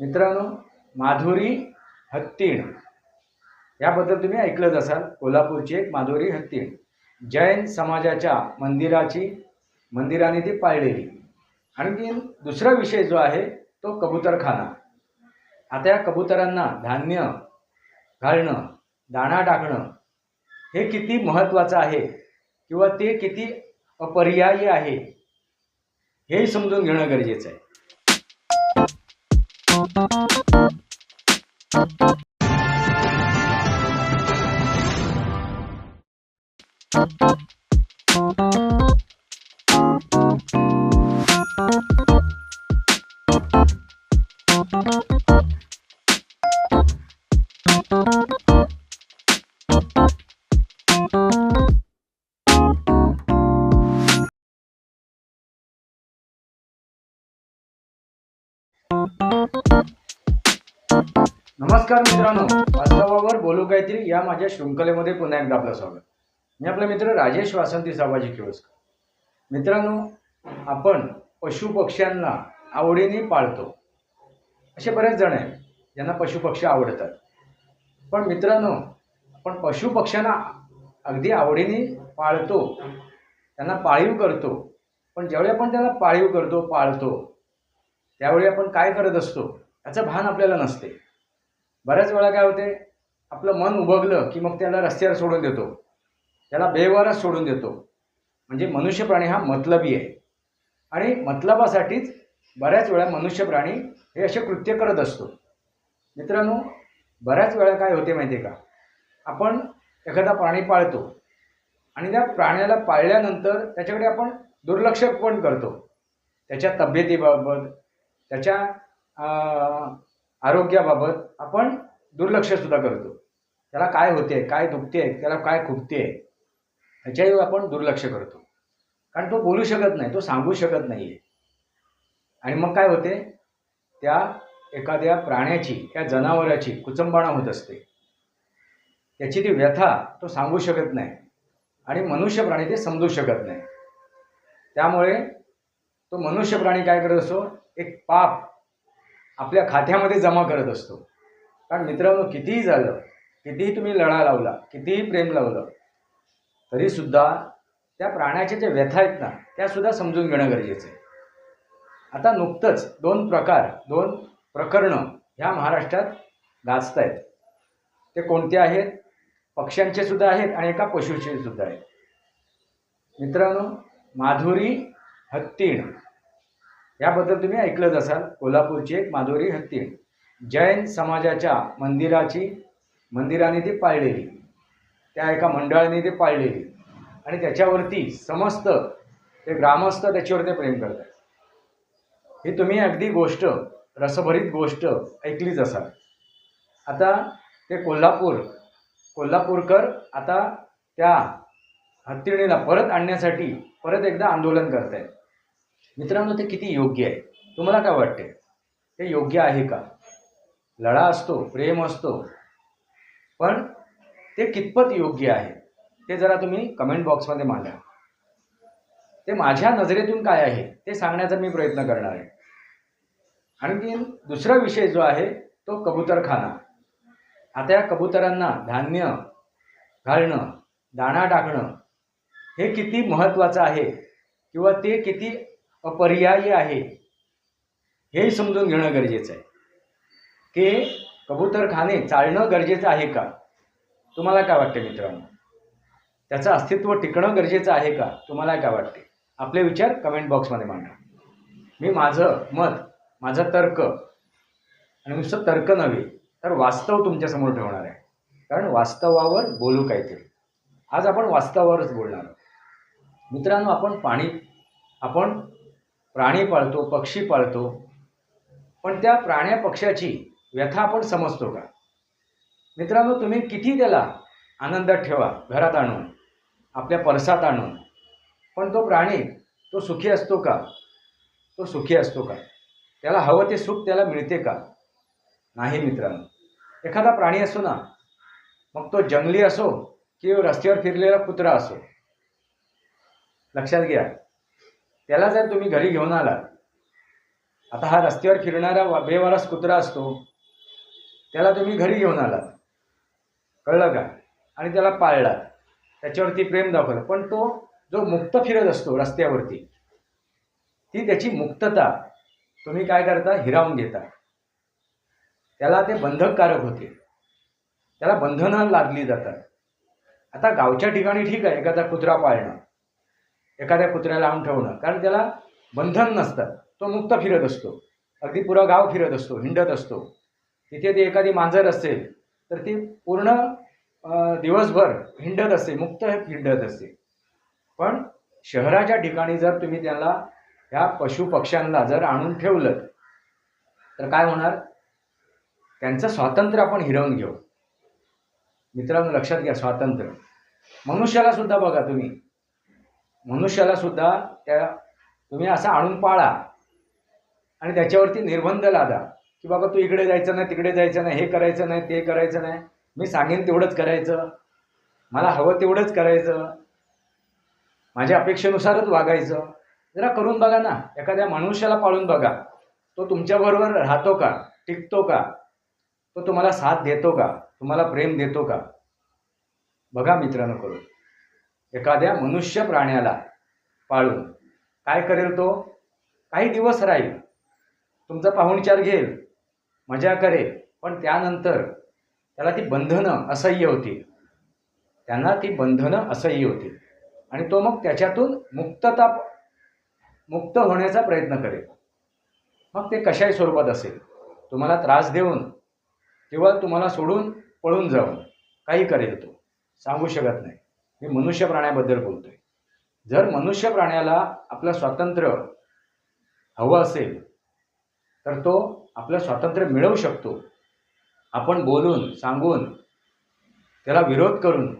मित्रांनो माधुरी हत्तीण. याबद्दल तुम्ही ऐकलंच असाल कोल्हापूरची एक माधुरी हत्तीण. जैन समाजाच्या मंदिराची मंदिराने ती पाळलेली. आणखी दुसरा विषय जो आहे तो कबूतरखाना. आता या कबुतरांना धान्य घालणं दाणा टाकणं हे किती महत्त्वाचं आहे किंवा ते किती अपर्यायी आहे हेही समजून घेणं गरजेचं आहे. Thank you. नमस्कार मित्रांनो. वास्तवावर बोलू काहीतरी या माझ्या शृंखलेमध्ये पुन्हा एकदा आपलं स्वागत. मी आपला मित्र राजेश वासंती साबाजी किळोसकर मित्रांनो आपण पशु पक्ष्यांना आवडीने पाळतो. असे बरेच जण आहेत ज्यांना पशुपक्षी आवडतात. पण मित्रांनो आपण पशु पक्ष्यांना अगदी आवडीने पाळतो. त्यांना पाळीव करतो. पण ज्यावेळी आपण त्यांना पाळीव करतो पाळतो त्यावेळी आपण काय करत असतो याचं भान आपल्याला नसते. बऱ्याच वेळा काय होते आपलं मन उभगलं की मग त्याला रस्त्यावर सोडून देतो. त्याला बेवारच सोडून देतो. म्हणजे मनुष्य प्राणी हा मतलबी आहे. आणि मतलबासाठीच बऱ्याच वेळा मनुष्य प्राणी हे असे कृत्य करत असतो. मित्रांनो बऱ्याच वेळा काय होते माहिती आहे का? आपण एखादा प्राणी पाळतो आणि त्या प्राण्याला पाळल्यानंतर त्याच्याकडे आपण दुर्लक्ष पण करतो. त्याच्या तब्येतीबाबत त्याच्या आरोग्याबाबत आपण दुर्लक्षसुद्धा करतो. त्याला काय होते काय दुखते त्याला काय खुपते ह्याच्याही आपण दुर्लक्ष करतो. कारण तो बोलू शकत नाही तो सांगू शकत नाही आहे आणि मग काय होते त्या एखाद्या प्राण्याची त्या जनावराची कुचंबणा होत असते. त्याची ती व्यथा तो सांगू शकत नाही. आणि मनुष्य प्राणी ते समजू शकत नाही. त्यामुळे तो मनुष्य प्राणी काय करत असतो एक पाप आपल्या खात्यामध्ये जमा करत असतो. कारण मित्रांनो कितीही झालं कितीही तुम्ही लढा लावला कितीही प्रेम लावलं तरीसुद्धा त्या प्राण्याच्या ज्या व्यथा आहेत ना त्यासुद्धा समजून घेणं गरजेचं आहे. आता नुकतंच दोन प्रकार दोन प्रकरणं ह्या महाराष्ट्रात गाजत आहेत ते कोणते आहेत? पक्ष्यांचे सुद्धा आहेत आणि एका पशूचे सुद्धा आहेत. मित्रांनो माधुरी हत्तीण. याबद्दल तुम्ही ऐकलंच असाल. कोल्हापूरची एक माधुरी हत्ती जैन समाजाच्या मंदिराची मंदिराने ती पाळलेली. त्या एका मंडळाने ती पाळलेली. आणि त्याच्यावरती समस्त ते ग्रामस्थ त्याच्यावरती प्रेम करतात ही तुम्ही अगदी गोष्ट रसभरीत गोष्ट ऐकलीच असाल. आता ते कोल्हापूर कोल्हापूरकर आता त्या हत्तीणीला परत आणण्यासाठी परत एकदा आंदोलन करत आहेत मित्रांनो ते किती योग्य आहे? तुम्हाला काय वाटते ते योग्य आहे का? लढा असतो प्रेम असतो पण ते कितपत योग्य आहे? ते जरा तुम्ही कमेंट बॉक्समध्ये मांडा. ते माझ्या नजरेतून काय आहे ते सांगण्याचा मी प्रयत्न करणार आहे. आणखी दुसरा विषय जो आहे तो कबूतरखाना. आता या कबुतरांना धान्य घालणं दाणा टाकणं हे किती महत्त्वाचं आहे? किंवा ते किती अपरियायी आहे. हेही समजून घेणं गरजेचं आहे. की कबूतरखाने चालणं गरजेचं आहे का? तुम्हाला काय वाटते मित्रांनो? त्याचं अस्तित्व टिकणं गरजेचं आहे का? तुम्हाला काय वाटते? आपले विचार कमेंट बॉक्समध्ये मांडा. मी माझं मत माझं तर्क आणि नुसतं तर्क नव्हे तर वास्तव तुमच्यासमोर ठेवणार आहे. कारण वास्तवावर बोलू काहीतरी. आज आपण वास्तवावरच बोलणार आहोत. मित्रांनो आपण पाणी आपण प्राणी पाळतो पक्षी पाळतो पण त्या प्राण्या पक्ष्याची व्यथा आपण समजतो का? मित्रांनो तुम्ही किती त्याला आनंदात ठेवा घरात आणून आपल्या परसात आणून पण तो प्राणी तो सुखी असतो का? तो सुखी असतो का? त्याला हवं ते सुख त्याला मिळते का? नाही मित्रांनो. एखादा प्राणी असो ना मग तो जंगली असो की रस्त्यावर फिरलेला कुत्रा असो. लक्षात घ्या त्याला जर तुम्ही घरी घेऊन आलात आता हा रस्त्यावर फिरणारा बेवारस कुत्रा असतो त्याला तुम्ही घरी घेऊन आलात. कळलं का? आणि त्याला पाळलात. त्याच्यावरती प्रेम दाखवलं. पण तो जो मुक्त फिरत असतो रस्त्यावरती ती त्याची मुक्तता तुम्ही काय करता? हिरावून घेता. त्याला ते बंधककारक होते. त्याला बंधनं लादली जातात. आता गावच्या ठिकाणी ठीक आहे एखादा कुत्रा पाळणं. एखाद्या कुत्र्याला आणून ठेवणं. कारण त्याला बंधन नसतं. तो मुक्त फिरत असतो. अगदी पुरा गाव फिरत असतो हिंडत असतो. तिथे ती एखादी मांजर असेल तर ती पूर्ण दिवसभर हिंडत असते मुक्त हिंडत असते पण शहराच्या ठिकाणी जर तुम्ही त्याला ह्या पशुपक्ष्यांना जर आणून ठेवलं तर काय होणार? त्यांचं स्वातंत्र्य आपण हिरवून घेऊ. मित्रांनो लक्षात घ्या स्वातंत्र्य. मनुष्याला सुद्धा बघा तुम्ही. मनुष्याला सुद्धा त्या तुम्ही असं आणून पाळा आणि त्याच्यावरती निर्बंध लादा की बाबा तू इकडे जायचं नाही तिकडे जायचं नाही हे करायचं नाही ते करायचं नाही. मी सांगेन तेवढंच करायचं. मला हवं तेवढंच करायचं. माझ्या अपेक्षेनुसारच वागायचं. जरा करून बघा ना. एखाद्या मनुष्याला पाळून बघा. तो तुमच्याबरोबर राहतो का? टिकतो का? तो तुम्हाला साथ देतो का? तुम्हाला प्रेम देतो का? बघा मित्रांनो करून. एखाद्या मनुष्य प्राण्याला पाळून. काय करेल तो? काही दिवस राहील. तुमचा पाहुणचार घेईल. मजा करेल. पण त्यानंतर त्याला ती बंधनं असह्य होती त्यांना ती बंधनं असह्य होती आणि तो मग त्याच्यातून मुक्तता मुक्त होण्याचा प्रयत्न करेल. मग ते कशाही स्वरूपात असेल. तुम्हाला त्रास देऊन किंवा तुम्हाला सोडून पळून जाऊन काही करेल तो. सांगू शकत नाही. मी मनुष्य प्राण्याबद्दल बोलतोय. जर मनुष्य प्राण्याला आपलं स्वातंत्र्य हवं असेल तर तो आपलं स्वातंत्र्य मिळवू शकतो. आपण बोलून सांगून त्याला विरोध करून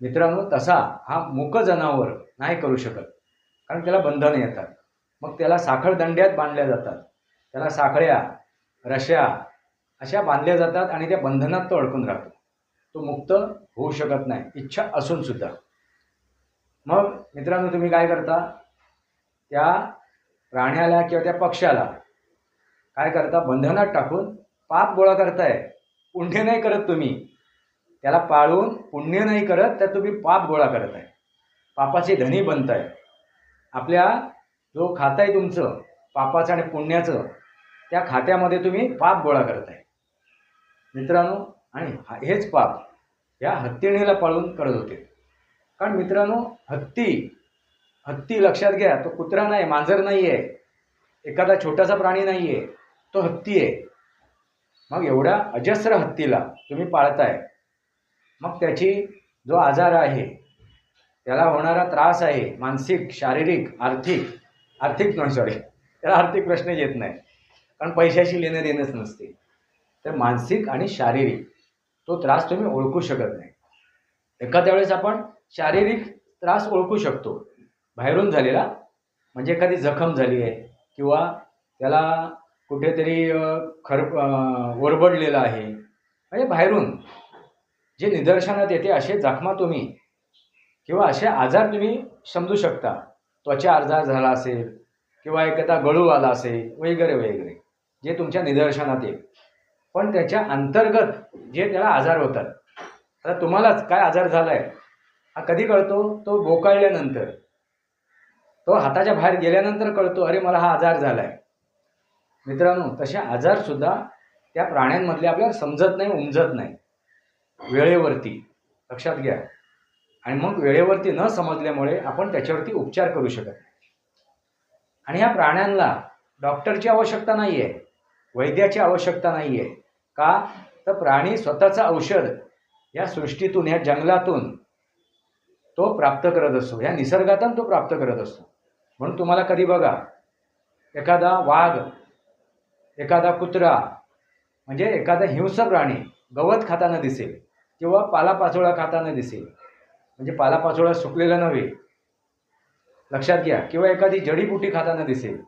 मित्रांनो तसा हा मूक जनावर नाही करू शकत. कारण त्याला बंधनं येतात. मग त्याला साखळदंड्यात बांधल्या जातात. त्याला साखळ्या रश्या अशा बांधल्या जातात आणि त्या बंधनात तो अडकून राहतो. तो मुक्त होऊ शकत नाही इच्छा असून सुद्धा. मग मित्रांनो तुम्ही काय करता? त्या प्राण्याला किंवा त्या पक्षाला काय करता? बंधनात टाकून पाप गोळा करताय. पुण्य नाही करत तुम्ही. त्याला पाळून पुण्य नाही करत तर तुम्ही पाप गोळा करत आहे पापाचे धनी बनताय. आपल्या जो खातं आहे तुमचं पापाचं आणि पुण्याचं त्या खात्यामध्ये तुम्ही पाप गोळा करताय. मित्रांनो आणि हा- हेच पाप या हत्तीणीला पाळून करत होते. कारण मित्रांनो हत्ती हत्ती लक्षात घ्या तो कुत्रा नाही मांजर नाही आहे एखादा छोटासा प्राणी नाही आहे तो हत्ती आहे मग एवढ्या अजस्र हत्तीला तुम्ही पाळताय मग त्याची जो आजार आहे त्याला होणारा त्रास आहे मानसिक शारीरिक आर्थिक आर्थिक नाही सॉरी त्याला आर्थिक प्रश्न येत नाही. कारण पैशाशी लेणं देणंच नसते. तर मानसिक आणि शारीरिक तो त्रास तुम्ही ओळखू शकत नाही. एखाद्या वेळेस आपण शारीरिक त्रास ओळखू शकतो. बाहेरून झालेला म्हणजे एखादी जखम झाली आहे किंवा त्याला कुठेतरी खर ओरबडलेलं आहे म्हणजे बाहेरून जे निदर्शनात येते असे जखमा तुम्ही किंवा असे आजार तुम्ही समजू शकता. त्वचा आजार झाला असेल किंवा एखादा गळू आला असेल वगैरे वगैरे जे तुमच्या निदर्शनात येईल. पण त्याच्या अंतर्गत जे त्याला आजार होतात. आता तुम्हालाच काय आजार झाला आहे हा कधी कळतो? तो बोकाळल्यानंतर. तो हाताच्या बाहेर गेल्यानंतर कळतो अरे मला हा आजार झाला आहे मित्रांनो तसे आजारसुद्धा त्या प्राण्यांमधले आपल्याला समजत नाही उमजत नाही. वेळेवरती. लक्षात घ्या. आणि मग वेळेवरती न समजल्यामुळे आपण त्याच्यावरती उपचार करू शकत नाही. आणि ह्या प्राण्यांना डॉक्टरची आवश्यकता नाही आहे वैद्याची आवश्यकता नाही आहे का? तर प्राणी स्वतःचं औषध या सृष्टीतून या जंगलातून तो प्राप्त करत असतो. ह्या निसर्गातून तो प्राप्त करत असतो. म्हणून तुम्हाला कधी बघा एखादा वाघ एखादा कुत्रा म्हणजे एखादा हिंस प्राणी गवत खाताना दिसेल किंवा पालापाचोळा खाताना दिसेल. म्हणजे पालापाचोळा सुकलेला नव्हे. लक्षात घ्या. किंवा एखादी जडीबुटी खाताना दिसेल.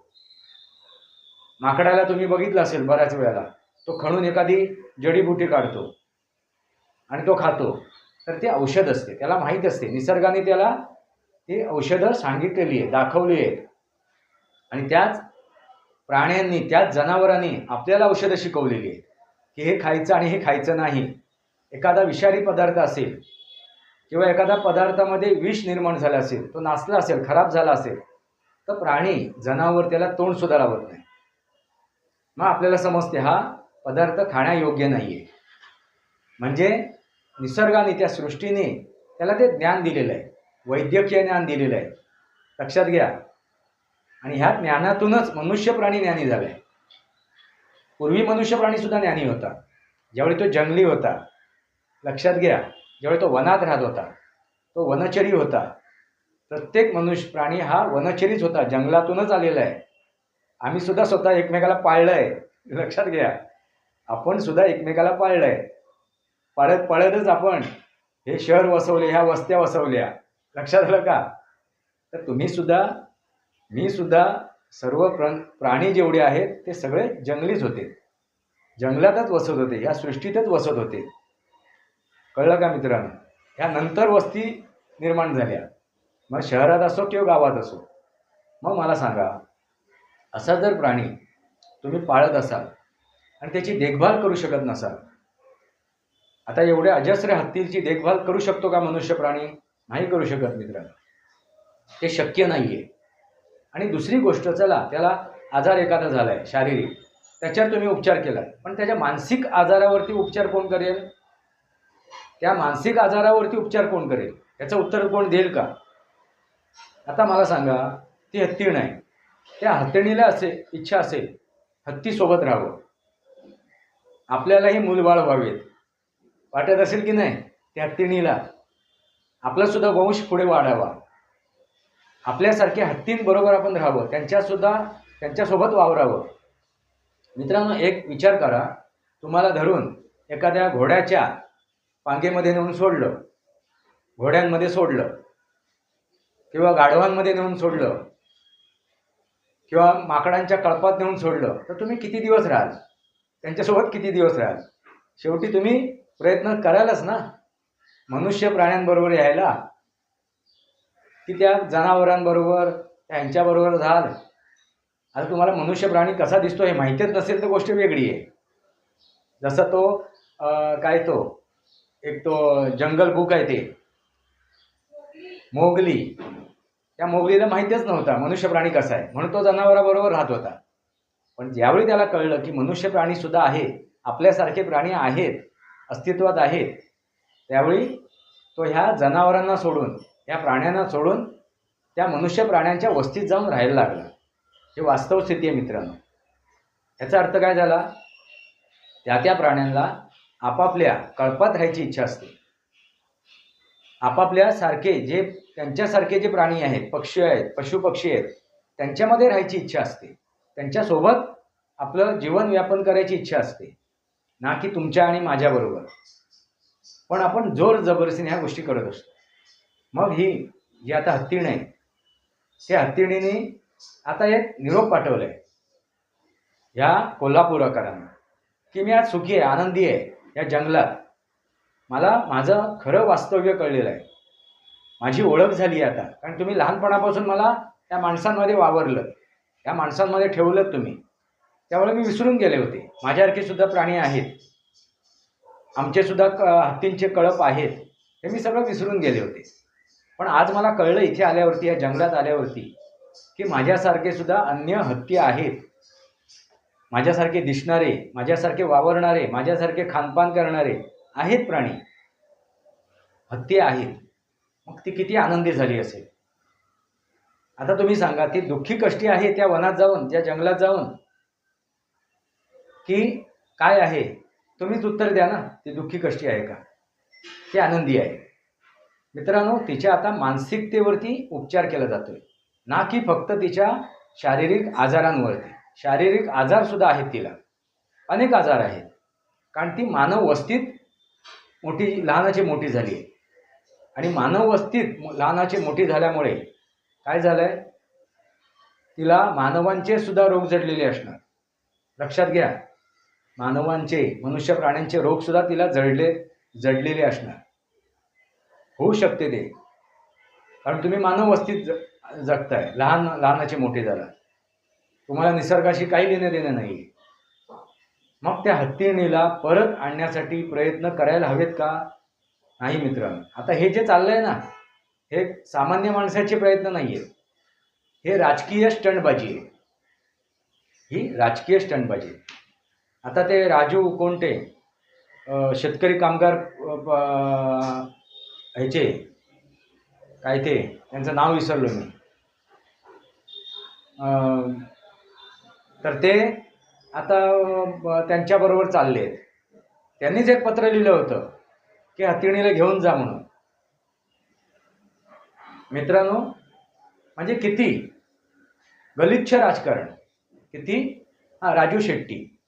माकडाला तुम्ही बघितलं असेल बऱ्याच वेळेला. तो खणून एखादी जडीबुटी काढतो आणि तो खातो. तर ते औषध असते. त्याला माहीत असते. निसर्गाने त्याला ती औषधं सांगितलेली आहे दाखवली आहेत. आणि त्याच प्राण्यांनी त्याच जनावरांनी आपल्याला औषधं शिकवलेली आहेत. की हे खायचं आणि हे खायचं नाही. एखादा विषारी पदार्थ असेल किंवा एखादा पदार्थामध्ये विष निर्माण झालं असेल तो नाचला असेल खराब झाला असेल तर प्राणी जनावर त्याला तोंडसुद्धा लावत नाही. मग आपल्याला समजते हा पदार्थ खाण्यायोग्य नाही आहे म्हणजे निसर्गाने त्या सृष्टीने त्याला ते ज्ञान दिलेलं आहे. वैद्यकीय ज्ञान दिलेलं आहे. लक्षात घ्या. आणि ह्या ज्ञानातूनच मनुष्य प्राणी ज्ञानी झाला. आहे पूर्वी मनुष्य प्राणीसुद्धा ज्ञानी होता. ज्यावेळी तो जंगली होता लक्षात घ्या. ज्यावेळी तो वनात राहत होता तो वनचरी होता. प्रत्येक मनुष्य प्राणी हा वनचरीच होता. जंगलातूनच आलेला आहे. आम्ही सुद्धा स्वतः एकमेकाला पाळलं आहे लक्षात घ्या. आपण सुद्धा एकमेकाला पाळलं आहे पाळत पाळतच आपण. हे शहर वसवले ह्या वस्त्या वसवल्या. लक्षात आलं का? तर तुम्ही सुद्धा मी सुद्धा सर्व प्र प्राणी जेवढे आहेत ते सगळे जंगलीच होते. जंगलातच वसत होते ह्या सृष्टीतच वसत होते. कळलं का मित्रांनो? ह्या नंतर वस्ती निर्माण झाल्या. मग शहरात असो किंवा गावात असो. मग मला सांगा असा जर प्राणी तुम्ही पाळत असाल आणि त्याची देखभाल करू शकत नसाल. आता एवढ्या अजस्र हत्तीची देखभाल करू शकतो का मनुष्य प्राणी? नाही करू शकत मित्रांनो. ते शक्य नाही आहे आणि दुसरी गोष्ट चला त्याला आजार एखादा झाला आहे शारीरिक. त्याच्यावर तुम्ही उपचार केला पण त्याच्या मानसिक आजारावरती उपचार कोण करेल? त्या मानसिक आजारावरती उपचार कोण करेल? याचं उत्तर कोण देईल का? आता मला सांगा ती हत्तीण आहे त्या हत्तीणीला असे इच्छा असेल हत्तीसोबत राहावं. आपल्यालाही मूलबाळ व्हावेत. वाटत असेल की नाही? त्या हत्तीणीला आपलासुद्धा वंश पुढे वाढावा. आपल्यासारख्या हत्तींबरोबर आपण राहावं. त्यांच्यासुद्धा त्यांच्यासोबत वावरावं. मित्रांनो एक विचार करा. तुम्हाला धरून एखाद्या घोड्याच्या पांगेमध्ये नेऊन सोडलं घोड्यांमध्ये सोडलं किंवा गाढवांमध्ये नेऊन सोडलं किंवा माकडांच्या कळपात नेऊन सोडलं तर तुम्ही किती दिवस राहाल? त्यांच्यासोबत किती दिवस राहाल? शेवटी तुम्ही प्रयत्न करालच ना. मनुष्य प्राण्यांबरोबर यायला की त्या जनावरांबरोबर त्यांच्याबरोबर राहाल आता तुम्हाला मनुष्य प्राणी कसा दिसतो हे माहितीच नसेल तर गोष्ट वेगळी आहे. जसा तो काय तो? एक तो जंगल बुक आहे ते. मोगली. त्या मोगलीला माहितीच नव्हता मनुष्य प्राणी कसा आहे. म्हणून तो जनावराबरोबर राहत होता. पण ज्यावेळी त्याला कळलं की मनुष्य प्राणी सुद्धा आहे आपल्यासारखे प्राणी आहेत अस्तित्वात आहेत त्यावेळी तो ह्या जनावरांना सोडून ह्या प्राण्यांना सोडून त्या मनुष्य प्राण्यांच्या वस्तीत जाऊन राहायला लागला. ही वास्तव स्थिती आहे मित्रांनो. ह्याचा अर्थ काय झाला? त्या त्या प्राण्यांना आपापल्या कळपात राहायची इच्छा असते. आपापल्या सारखे जे त्यांच्यासारखे जे प्राणी आहेत पक्षी आहेत पशुपक्षी आहेत त्यांच्यामध्ये राहायची इच्छा असते. त्यांच्यासोबत आपलं जीवन व्यापन करायची इच्छा असते. ना की तुमच्या आणि माझ्याबरोबर पण आपण जोर जबरदस्तीने ह्या गोष्टी करत असतो. मग ही जी आता हत्तीण आहे त्या हत्तीणीने आता एक निरोप पाठवला आहे ह्या कोल्हापूरकरांना की मी आज सुखी आहे आनंदी आहे या जंगलात. मला माझं खरं वास्तव्य कळलेलं आहे. माझी ओळख झाली आहे आता. कारण तुम्ही लहानपणापासून मला त्या माणसांमध्ये वावरलं. त्या माणसांमध्ये ठेवलं तुम्ही. त्यामुळे मी विसरून गेले होते. माझ्यासारखे सुद्धा प्राणी आहेत. आमचे सुद्धा क हत्तींचे कळप आहेत. हे मी सगळं विसरून गेले होते. पण आज मला कळलं इथे आल्यावरती या जंगलात आल्यावरती की माझ्यासारखे सुद्धा अन्य हत्ती आहेत. माझ्यासारखे दिसणारे माझ्यासारखे वावरणारे माझ्यासारखे खानपान करणारे आहेत प्राणी. हत्ती आहेत. मग ती किती आनंदी झाली असेल. आता तुम्ही सांगा ती दुःखी कष्टी आहे त्या वनात जाऊन त्या जंगलात जाऊन की काय आहे? तुम्हीच उत्तर द्या ना ती दुःखी कष्टी आहे का? ती आनंदी आहे. मित्रांनो तिच्या आता मानसिकतेवरती उपचार केला जातोय. ना की फक्त तिच्या शारीरिक आजारांवरती. शारीरिक आजारसुद्धा आहेत तिला. अनेक आजार आहेत. कारण ती मानव वस्तीत मोठी लहानाची मोठी झाली आहे. आणि मानव वस्तीत लहानाची मोठी झाल्यामुळे काय झालंय? तिला मानवांचे सुद्धा रोग जडलेले असणार. लक्षात घ्या. मानवांचे मनुष्य प्राण्यांचे रोग सुद्धा तिला जडले जडलेले असणार. होऊ शकते ते. कारण तुम्ही मानव वस्तीत ज- जगताय. लहान लहानाचे मोठे झाला. तुम्हाला निसर्गाशी काही लेणं देणं नाही मग त्या हत्तीणीला परत आणण्यासाठी प्रयत्न करायला हवेत का? नाही मित्रांनो. आता हे जे चाललंय ना हे सामान्य माणसाचे प्रयत्न नाही आहेत हे राजकीय स्टंटबाजी आहे. ही राजकीय स्टंटबाजी आहे. आता ते राजू कोणते? शेतकरी कामगार ह्याचे काय ते? त्यांचं नाव विसरलो मी. तर ते आता त्यांच्याबरोबर चालले आहेत त्यांनीच एक पत्र लिहिलं होतं की हत्तीणीला घेऊन जा म्हणून. मित्रांनो म्हणजे किती? गलिच्छ राजकारण. किती? हा राजू शेट्टी.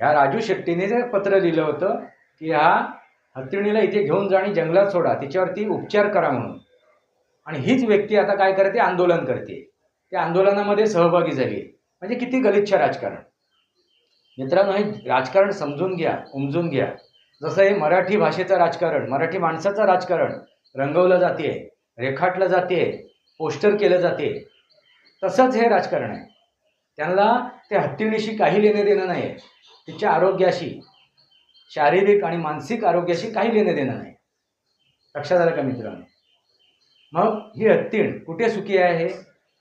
ह्या राजू शेट्टीने जे पत्र लिहिलं होतं की हा हत्तीणीला इथे घेऊन जा आणि जंगलात सोडा तिच्यावरती उपचार करा म्हणून. आणि हीच व्यक्ती आता काय करते? आंदोलन करते. त्या आंदोलनामध्ये सहभागी झाली. म्हणजे किती गलिच्छ राजकारण. मित्रांनो हे राजकारण समजून घ्या उमजून घ्या. जसं हे मराठी भाषेचं राजकारण मराठी माणसाचं राजकारण रंगवलं जाते रेखाटलं जाते पोस्टर केलं जाते. तसंच हे राजकारण आहे. त्यांना त्या हत्तीणीशी काही लेणं देणं नाही आहे तिच्या आरोग्याशी शारीरिक आणि मानसिक आरोग्याशी काही लेणं देणं नाही लक्षात आलं का मित्रांनो? मग ही हत्तीण कुठे सुखी आहे?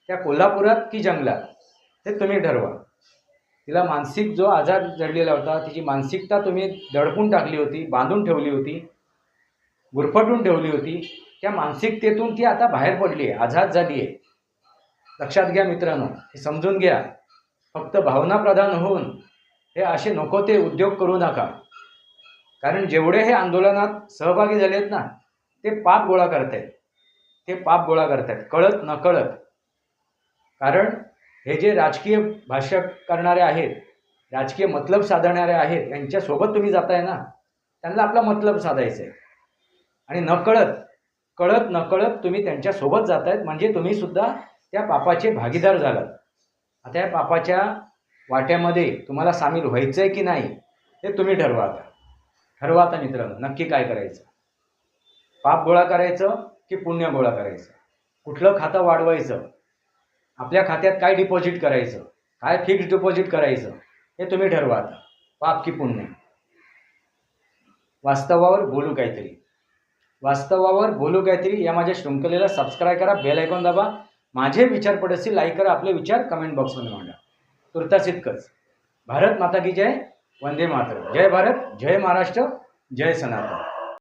त्या कोल्हापुरात की जंगलात? हे तुम्ही ठरवा. तिला मानसिक जो आजार जडलेला होता तिची मानसिकता तुम्ही दडपून टाकली होती बांधून ठेवली होती गुरफटून ठेवली होती. त्या मानसिकतेतून ती आता बाहेर पडली आहे आझाद झाली आहे लक्षात घ्या मित्रांनो हे समजून घ्या. फक्त भावना प्रधान होऊन हे असे नको ते उद्योग करू नका. कारण जेवढे हे आंदोलनात सहभागी झालेत ना ते पाप गोळा करतायत. ते पाप गोळा करतायत कळत नकळत. कारण हे जे राजकीय भाष्य करणारे आहेत राजकीय मतलब साधणारे आहेत यांच्यासोबत तुम्ही जाताय ना त्यांना आपला मतलब साधायचा आहे आणि नकळत कळत नकळत तुम्ही त्यांच्यासोबत जात आहेत म्हणजे तुम्ही सुद्धा त्या पापाचे भागीदार झालात. आता या पापाच्या वाट्यामध्ये तुम्हाला सामील व्हायचं आहे की नाही हे तुम्ही ठरवा आता. ठरवा आता मित्रांनो नक्की काय करायचं? पाप गोळा करायचं की पुण्य गोळा करायचं? कुठलं खातं वाढवायचं? आपल्या खात्यात काय डिपॉझिट करायचं? काय फिक्स डिपॉझिट करायचं? हे तुम्ही ठरवा आता. पाप की पुण्य. वास्तवावर बोलू काहीतरी. वास्तवावर बोलू काहीतरी या माझ्या शृंखलेला सबस्क्राईब करा बेल ऐकून दाबा. माझे विचार पडतील लाईक करा आपले विचार कमेंट बॉक्समध्ये मांडा. तुर्तास इतकंच. भारत माता की जय वंदे मातरम. जय भारत जय महाराष्ट्र जय सनातन.